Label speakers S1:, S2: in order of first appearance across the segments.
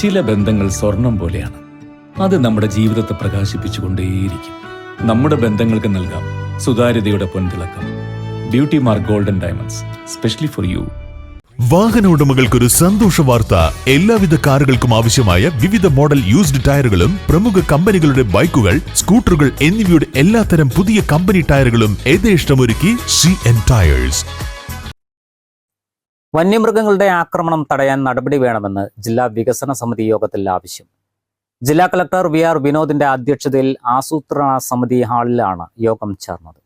S1: ചില ബന്ധങ്ങൾ സ്വർണം പോലെയാണ്. അത് നമ്മുടെ ജീവിതത്തെ പ്രകാശിപ്പിച്ചുകൊണ്ടേയിരിക്കും. നമ്മുടെ ബന്ധങ്ങൾക്ക് നൽകാം സുതാര്യതയുടെ പൊൻതിളക്കം. Beauty mark golden diamonds specially for you
S2: വാഹന ഉടമകൾക്കൊരു സന്തോഷ വാർത്ത. എല്ലാവിധ കാറുകൾക്കും ആവശ്യമായ വിവിധ മോഡൽ യൂസ്ഡ് ടയറുകളും പ്രമുഖ കമ്പനികളുടെ ബൈക്കുകൾ സ്കൂട്ടറുകൾ എന്നിവയുടെ എല്ലാത്തരം പുതിയ കമ്പനി ടയറുകളും യഥേഷ്ടമൊരുക്കി സി എൻ ടയേഴ്സ്
S3: വന്യമൃഗങ്ങളുടെ ആക്രമണം തടയാൻ നടപടി വേണമെന്ന് ജില്ലാ വികസന സമിതി യോഗത്തിൽ ആവശ്യം. ജില്ലാ കളക്ടർ വി ആർ വിനോദിന്റെ അധ്യക്ഷതയിൽ ആസൂത്രണ സമിതി ഹാളിലാണ് യോഗം ചേർന്നത്.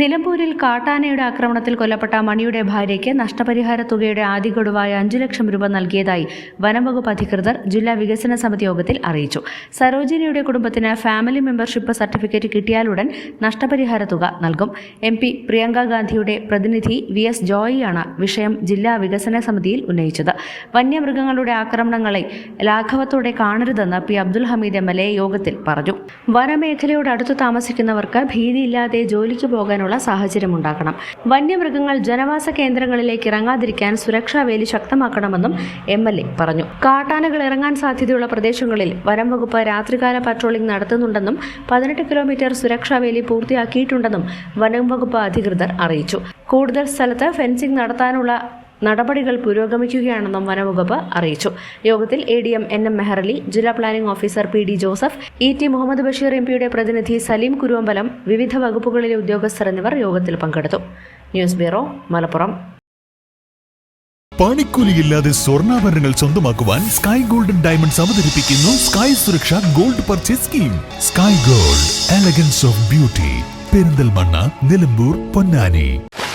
S4: നിലമ്പൂരിൽ കാട്ടാനയുടെ ആക്രമണത്തിൽ കൊല്ലപ്പെട്ട മണിയുടെ ഭാര്യയ്ക്ക് നഷ്ടപരിഹാര തുകയുടെ ആദ്യ ഗഡുവായ അഞ്ചു ലക്ഷം രൂപ നൽകിയതായി വനംവകുപ്പ് അധികൃതർ ജില്ലാ വികസന സമിതി യോഗത്തിൽ അറിയിച്ചു. സരോജിനിയുടെ കുടുംബത്തിന് ഫാമിലി മെമ്പർഷിപ്പ് സർട്ടിഫിക്കറ്റ് കിട്ടിയാലുടൻ നഷ്ടപരിഹാര തുക നൽകും. എം പി പ്രിയങ്ക ഗാന്ധിയുടെ പ്രതിനിധി വി എസ് ജോയിയാണ് വിഷയം ജില്ലാ വികസന സമിതിയിൽ ഉന്നയിച്ചത്. വന്യമൃഗങ്ങളുടെ ആക്രമണങ്ങളെ ലാഘവത്തോടെ കാണരുതെന്ന് പി അബ്ദുൽ ഹമീദ് എം യോഗത്തിൽ പറഞ്ഞു. വനമേഖലയോട് അടുത്ത് താമസിക്കുന്നവർക്ക് ഭീതിയില്ലാതെ ജോലിക്ക് പോകാനുള്ള സാഹചര്യം ഉണ്ടാക്കണം വന്യമൃഗങ്ങൾ ജനവാസ കേന്ദ്രങ്ങളിലേക്ക് ഇറങ്ങാതിരിക്കാൻ സുരക്ഷാ വേലി ശക്തമാക്കണമെന്നും എം എൽ എ പറഞ്ഞു. കാട്ടാനകൾ ഇറങ്ങാൻ സാധ്യതയുള്ള പ്രദേശങ്ങളിൽ വനം വകുപ്പ് രാത്രികാല പട്രോളിംഗ് നടത്തുന്നുണ്ടെന്നും പതിനെട്ട് കിലോമീറ്റർ സുരക്ഷാ വേലി പൂർത്തിയാക്കിയിട്ടുണ്ടെന്നും വനം വകുപ്പ് അധികൃതർ അറിയിച്ചു. കൂടുതൽ സ്ഥലത്ത് ഫെൻസിംഗ് നടത്താനുള്ള നടപടികൾ പുരോഗമിക്കുകയാണെന്നും വനംവകുപ്പ് അറിയിച്ചു. യോഗത്തിൽ A D M N M Meharali ജില്ലാ planning officer P D Joseph E T Muhammad Basheer M പിയുടെ പ്രതിനിധി സലീം കുരുവമ്പലം വിവിധ വകുപ്പുകളിലെ ഉദ്യോഗസ്ഥർ എന്നിവർ യോഗത്തിൽ പങ്കെടുത്തു. News bureau Malappuram.
S2: പണിക്കൂലിയില്ലാതെ സ്വർണാഭരണങ്ങൾ സ്വന്തമാക്കുവാൻ സ്കൈ ഗോൾഡൻ ഡയമണ്ട്സ് അവതരിപ്പിക്കുന്നു sky Suraksha gold purchase scheme. Sky gold elegance of beauty. Perinthalmanna Nilambur Ponnani.